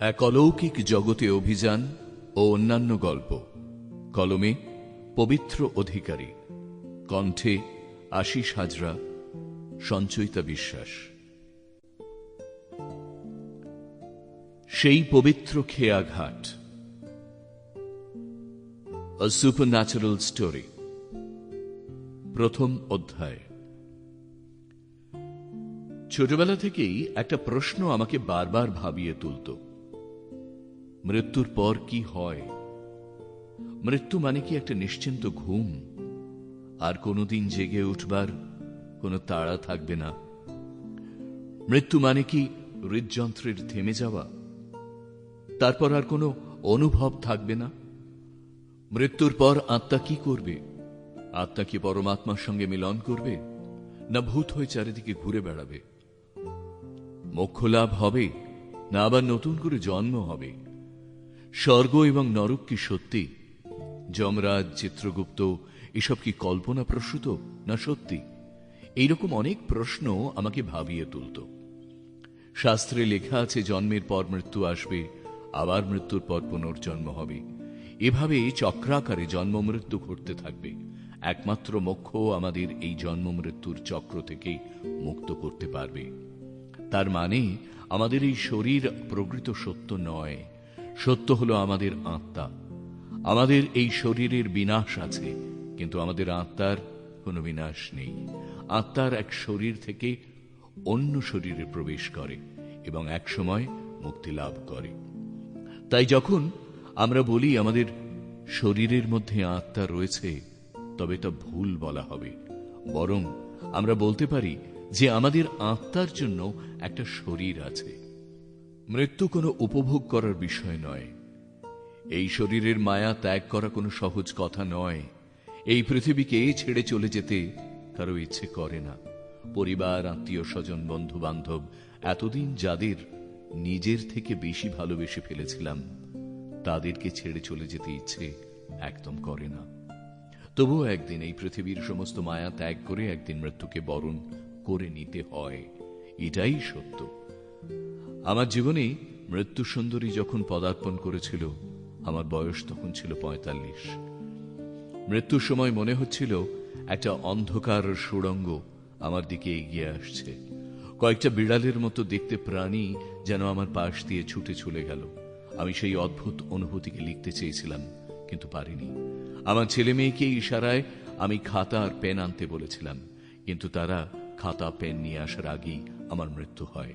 এক অলৌকিক জগতে অভিযান ও অন্যান্য গল্প। কলমে পবিত্র অধিকারী। কণ্ঠে আশিস হাজরা, সঞ্চয়িতা বিশ্বাস। সেই পবিত্র খেয়াঘাট। A supernatural স্টোরি প্রথম অধ্যায়। ছোটবেলা থেকেই একটা প্রশ্ন আমাকে বারবার ভাবিয়ে তুলত। মৃত্যুর পর কি হয়? মৃত্যু মানে কি একটা নিশ্চিন্ত ঘুম? আর কোনোদিন জেগে উঠবার কোনো তাড়া থাকবে না। মৃত্যু মানে কি হৃদযন্ত্রের থেমে যাওয়া? তারপর আর কোনো অনুভব থাকবে না? মৃত্যুর পর আত্মা কি করবে? আত্মা কি পরমাত্মার সঙ্গে মিলন করবে? না ভূত হয়ে চারিদিকে ঘুরে বেড়াবে? মোক্ষ লাভ হবে না আবার নতুন করে জন্ম হবে? স্বর্গ এবং নরক কি সত্যি? যমরাজ, চিত্রগুপ্ত, এসব কি কল্পনা প্রসূত না সত্যি? এইরকম অনেক প্রশ্ন আমাকে ভাবিয়ে তুলত। শাস্ত্রে লেখা আছে, জন্মের পর মৃত্যু আসবে, আবার মৃত্যুর পর পুনর্জন্ম হবে। এভাবে চক্রাকারে জন্ম মৃত্যু ঘটতে থাকবে। একমাত্র মোক্ষ আমাদের এই জন্ম মৃত্যুর চক্র থেকে মুক্ত করতে পারবে। তার মানে আমাদের এই শরীর প্রকৃত সত্য নয়। সত্য হলো আমাদের আত্মা। আমাদের এই শরীরের বিনাশ আছে, কিন্তু আমাদের আত্মার কোনো বিনাশ নেই। আত্মার এক শরীর থেকে অন্য শরীরে প্রবেশ করে এবং এক সময় মুক্তি লাভ করে। তাই যখন আমরা বলি আমাদের শরীরের মধ্যে আত্মা রয়েছে, তবে তা ভুল বলা হবে। বরং আমরা বলতে পারি যে আমাদের আত্মার জন্য একটা শরীর আছে। মৃত্যু কোনো উপভোগ করার বিষয় নয়। এই শরীরের মায়া ত্যাগ করা কোনো সহজ কথা নয়। এই পৃথিবীকে ছেড়ে চলে যেতে কারও ইচ্ছে করে না। পরিবার, আত্মীয়, স্বজন বন্ধু বান্ধব এতদিন যাদের নিজের থেকে বেশি ভালোবেসে ফেলেছিলাম, তাদেরকে ছেড়ে চলে যেতে ইচ্ছে একদম করে না। তবুও একদিন এই পৃথিবীর সমস্ত মায়া ত্যাগ করে একদিন মৃত্যুকে বরণ করে নিতে হয়। এটাই সত্য। আমার জীবনে মৃত্যু সুন্দরী যখন পদার্পণ করেছিল, আমার বয়স তখন ছিল পঁয়তাল্লিশ। মৃত্যুর সময় মনে হচ্ছিল একটা অন্ধকার সুড়ঙ্গ আমার দিকে এগিয়ে আসছে। কয়েকটা বিড়ালের মতো দেখতে প্রাণী যেন আমার পাশ দিয়ে ছুটে চলে গেল। আমি সেই অদ্ভুত অনুভূতিকে লিখতে চেয়েছিলাম, কিন্তু পারিনি। আমার ছেলে মেয়েকে ইশারায় আমি খাতা আর পেন আনতে বলেছিলাম, কিন্তু তারা খাতা, পেন নিয়ে আসার আগেই আমার মৃত্যু হয়।